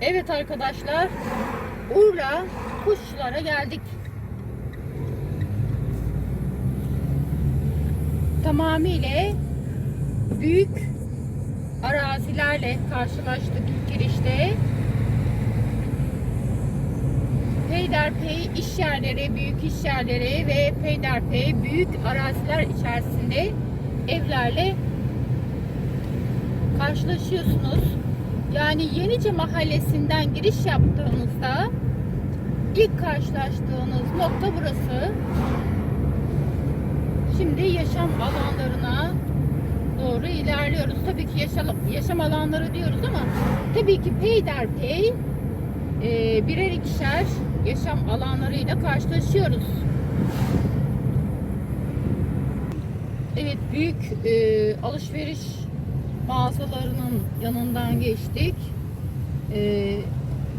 Evet arkadaşlar. Urla kuşçulara geldik. Tamamıyla büyük arazilerle karşılaştık ilk girişte. Peyderpey iş yerleri, büyük iş yerleri ve peyderpey büyük araziler içerisinde evlerle karşılaşıyorsunuz. Yani Yenice Mahallesi'nden giriş yaptığınızda ilk karşılaştığınız nokta burası. Şimdi yaşam alanlarına doğru ilerliyoruz. Tabii ki yaşam, yaşam alanları diyoruz ama tabii ki peyderpey e, birer ikişer yaşam alanlarıyla karşılaşıyoruz. Evet büyük e, alışveriş mağazalarının yanından geçtik. E,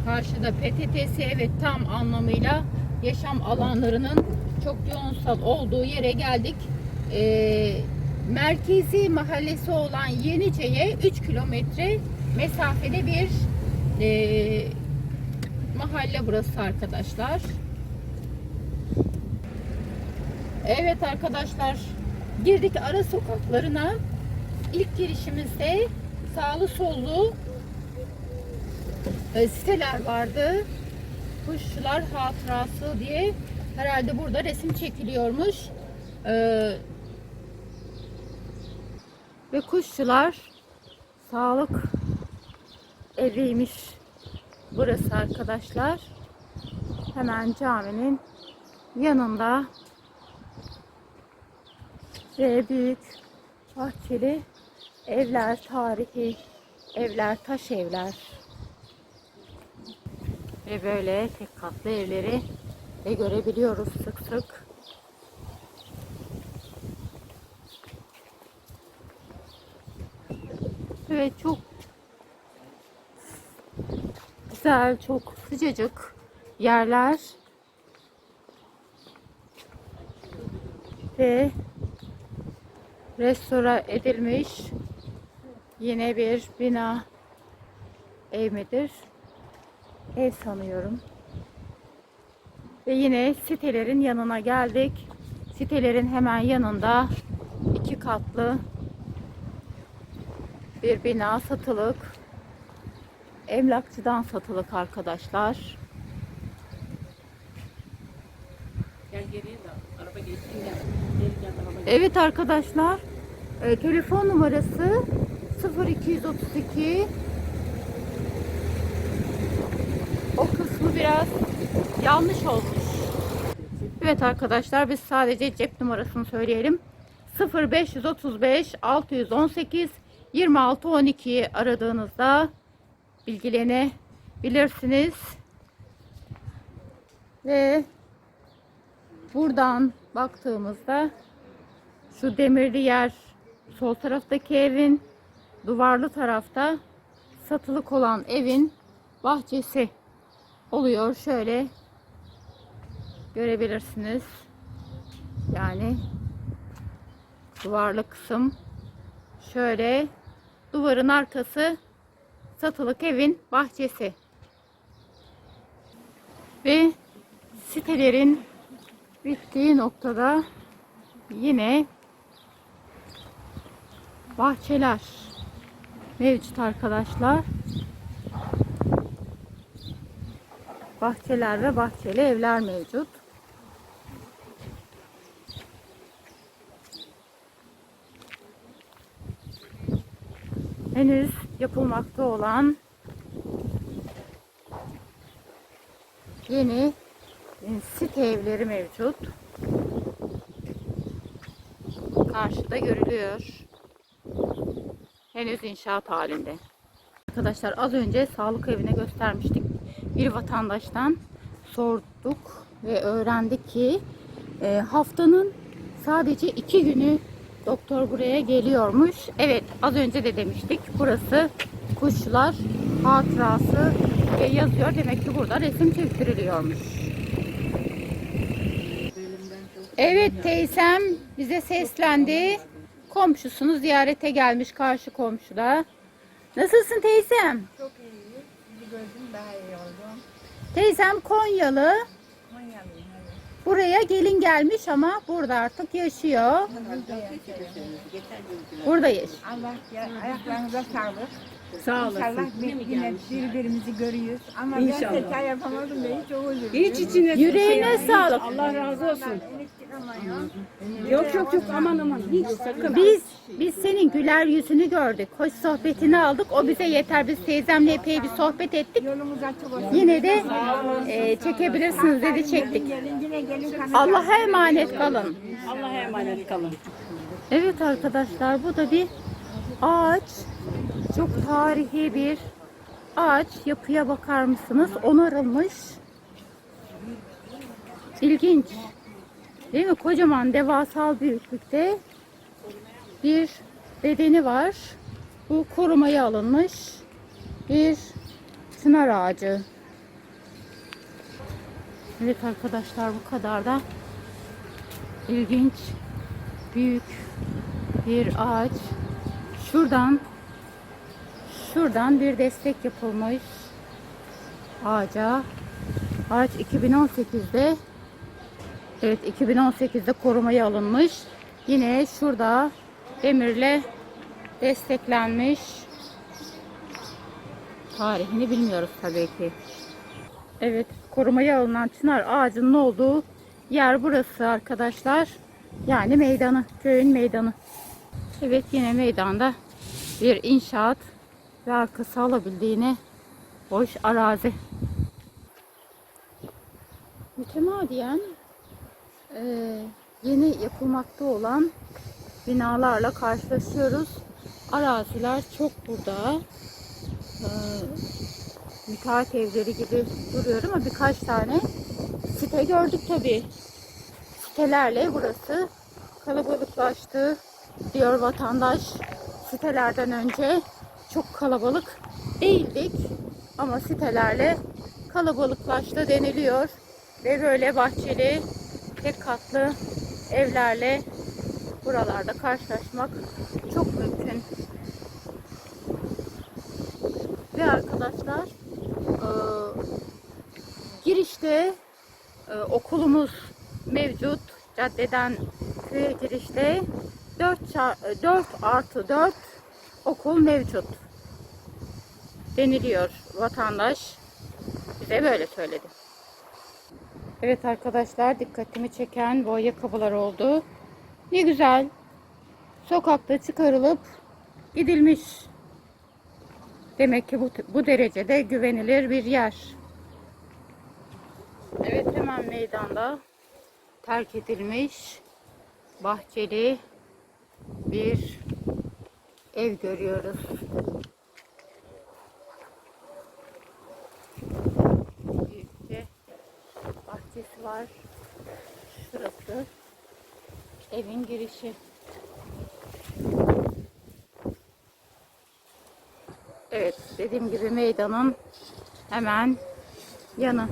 karşıda PTTS ve tam anlamıyla yaşam alanlarının çok yoğunsal olduğu yere geldik. E, merkezi mahallesi olan Yenice'ye 3 kilometre mesafede bir e, mahalle burası arkadaşlar. Evet arkadaşlar girdik ara sokaklarına. İlk girişimizde sağlı sollu e, siteler vardı. Kuşçular hatırası diye herhalde burada resim çekiliyormuş. Ee, ve kuşçular sağlık eviymiş burası arkadaşlar. Hemen caminin yanında ve büyük bahçeli evler, tarihi evler, taş evler ve böyle tek katlı evleri de görebiliyoruz sık sık. Evet çok güzel, çok sıcacık yerler. Ve restore edilmiş yine bir bina ev midir? Ev sanıyorum. Ve yine sitelerin yanına geldik. Sitelerin hemen yanında iki katlı bir bina satılık. Emlakçıdan satılık arkadaşlar. Gel geriye de araba geçsin gel. Geri gel araba gel. Evet arkadaşlar. e, telefon numarası 0232 O kısmı biraz yanlış olmuş. Evet arkadaşlar biz sadece cep numarasını söyleyelim. 0535 618 26 12'yi aradığınızda bilgilenebilirsiniz. Ve buradan baktığımızda şu demirli yer sol taraftaki evin duvarlı tarafta satılık olan evin bahçesi oluyor. Şöyle görebilirsiniz. Yani duvarlı kısım şöyle duvarın arkası satılık evin bahçesi. Ve sitelerin bittiği noktada yine bahçeler mevcut arkadaşlar. Bahçeler ve bahçeli evler mevcut. Henüz yapılmakta olan yeni site evleri mevcut. Karşıda görülüyor. Henüz inşaat halinde. Arkadaşlar az önce sağlık evine göstermiştik. Bir vatandaştan sorduk ve öğrendik ki e, haftanın sadece iki günü doktor buraya geliyormuş. Evet az önce de demiştik. Burası kuşlar hatırası ve yazıyor. Demek ki burada resim çektiriliyormuş. Evet teyzem bize seslendi. Komşusunu ziyarete gelmiş karşı komşuda. Nasılsın teyzem? Çok iyi. gördüm daha iyi oldum. Teyzem Konyalı. Konyalıyım. evet. Buraya gelin gelmiş ama burada artık yaşıyor. Burada yaşıyorum. Burada yaş. Allah ya, ayaklarınıza sağlık. Sağ olasın. İnşallah biz yine birbirimizi görüyoruz. Ama İnşallah. ben seçer yapamadım da hiç o üzüldüm. Hiç içine Yüreğine sağlık. Allah razı olsun. Elektrik. Yok yok yok aman aman hiç sakın. Biz biz senin güler yüzünü gördük. Hoş sohbetini aldık. O bize yeter. Biz teyzemle epey bir sohbet ettik. Yine de e, çekebilirsiniz dedi çektik. Gelin yine gelin kanı. Allah'a emanet kalın. Allah'a emanet kalın. Evet arkadaşlar bu da bir ağaç. Çok tarihi bir ağaç. Yapıya bakar mısınız? Onarılmış. İlginç. Değil mi? Kocaman devasal büyüklükte bir bedeni var. Bu korumaya alınmış bir çınar ağacı. Evet arkadaşlar bu kadar da ilginç büyük bir ağaç. Şuradan şuradan bir destek yapılmış ağaca. Ağaç 2018'de evet 2018'de korumaya alınmış. Yine şurada demirle desteklenmiş. Tarihini bilmiyoruz tabii ki. Evet, korumaya alınan çınar ağacının olduğu yer burası arkadaşlar. Yani meydanı, köyün meydanı. Evet yine meydanda bir inşaat ve arkası alabildiğine boş arazi. Mütemadiyen eee, yeni yapılmakta olan binalarla karşılaşıyoruz. Araziler çok burada. Eee müteahhit evleri gibi duruyor ama birkaç tane site gördük tabii sitelerle burası kalabalıklaştı diyor vatandaş. Sitelerden önce çok kalabalık değildik ama sitelerle kalabalıklaştı deniliyor ve böyle bahçeli tek katlı evlerle buralarda karşılaşmak çok mümkün. Ve arkadaşlar eee, girişte e, okulumuz mevcut. Caddeden köye girişte 4, 4 artı 4 okul mevcut. Deniliyor vatandaş. Bize böyle söyledi. Evet arkadaşlar dikkatimi çeken bu ayakkabılar oldu. Ne güzel. Sokakta çıkarılıp gidilmiş. Demek ki bu, bu derecede güvenilir bir yer. Evet hemen meydanda terk edilmiş bahçeli bir ev görüyoruz. Büyükçe bahçesi var. Şurası evin girişi. Evet dediğim gibi meydanın hemen yanı.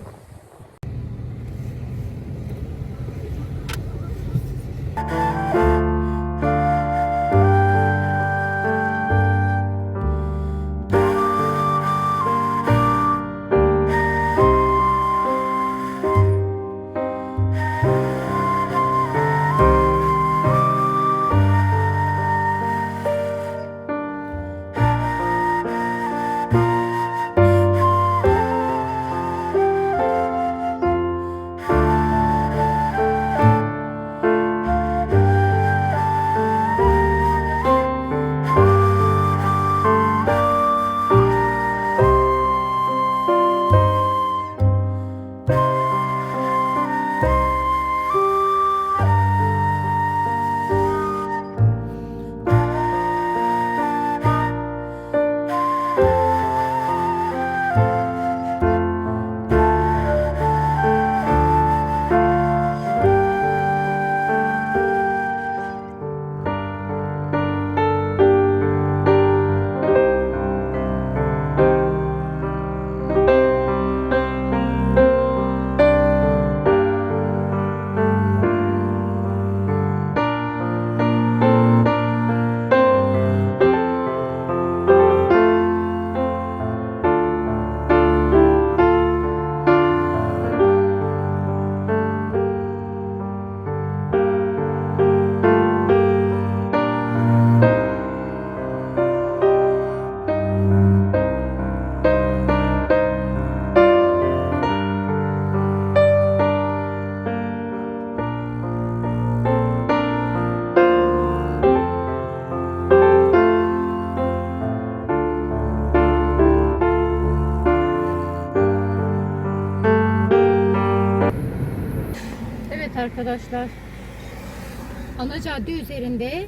Ana cadde üzerinde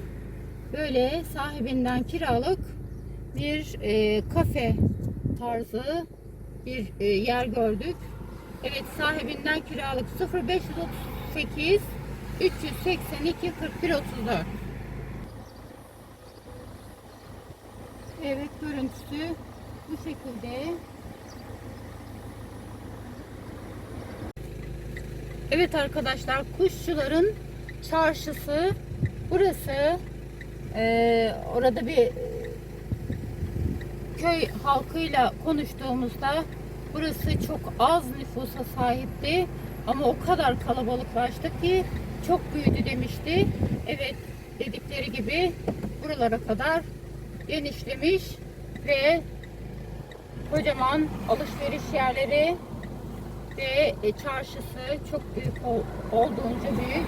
böyle sahibinden kiralık bir e, kafe tarzı bir e, yer gördük. Evet sahibinden kiralık 0538 382 41 34. Evet görüntüsü bu şekilde. Evet arkadaşlar kuşçuların çarşısı burası. Ee, orada bir e, köy halkıyla konuştuğumuzda burası çok az nüfusa sahipti ama o kadar kalabalıklaştı ki çok büyüdü demişti. Evet dedikleri gibi buralara kadar genişlemiş ve kocaman alışveriş yerleri ve e, çarşısı çok büyük ol- olduğunca büyük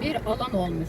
bir alan olmuş.